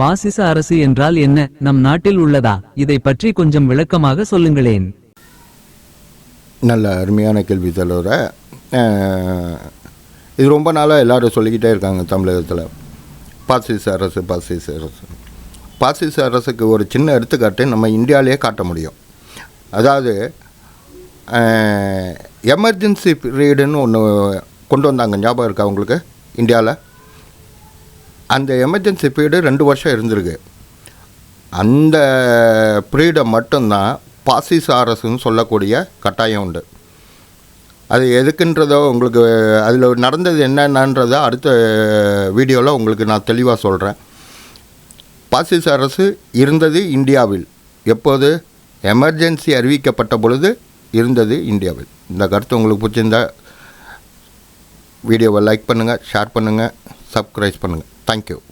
பாசிச அரசு என்றால் என்ன? நம் நாட்டில் உள்ளதா? இதை பற்றி கொஞ்சம் விளக்கமாக சொல்லுங்களேன். நல்ல அருமையான கேள்வி தலைவர. இது ரொம்ப நாளாக எல்லாரும் சொல்லிக்கிட்டே இருக்காங்க தமிழகத்தில். பாசிச அரசு பாசிச அரசு. பாசிச அரசுக்கு ஒரு சின்ன எடுத்துக்காட்டு நம்ம இந்தியாவிலேயே காட்ட முடியும். அதாவது எமர்ஜென்சி பீரியடுன்னு ஒன்று கொண்டு வந்தாங்க. ஞாபகம் இருக்கா உங்களுக்கு? இந்தியாவில் அந்த எமர்ஜென்சி பீரியடு ரெண்டு வருஷம் இருந்திருக்கு. அந்த பீரியடை மட்டும்தான் பாசிச அரசுன்னு சொல்லக்கூடிய கட்டாயம் உண்டு. அது எதுக்குன்றதோ உங்களுக்கு அதில் நடந்தது என்னென்னன்றதை அடுத்த வீடியோவில் உங்களுக்கு நான் தெளிவாக சொல்கிறேன் பாசிச அரசு இருந்தது இந்தியாவில். எப்போது? எமர்ஜென்சி அறிவிக்கப்பட்ட பொழுது இருந்தது இந்தியாவில். இந்த கருத்து உங்களுக்கு பிடிச்சிருந்தா வீடியோவை லைக் பண்ணுங்கள் ஷேர் பண்ணுங்கள் சப்ஸ்கிரைப் பண்ணுங்கள் Thank you.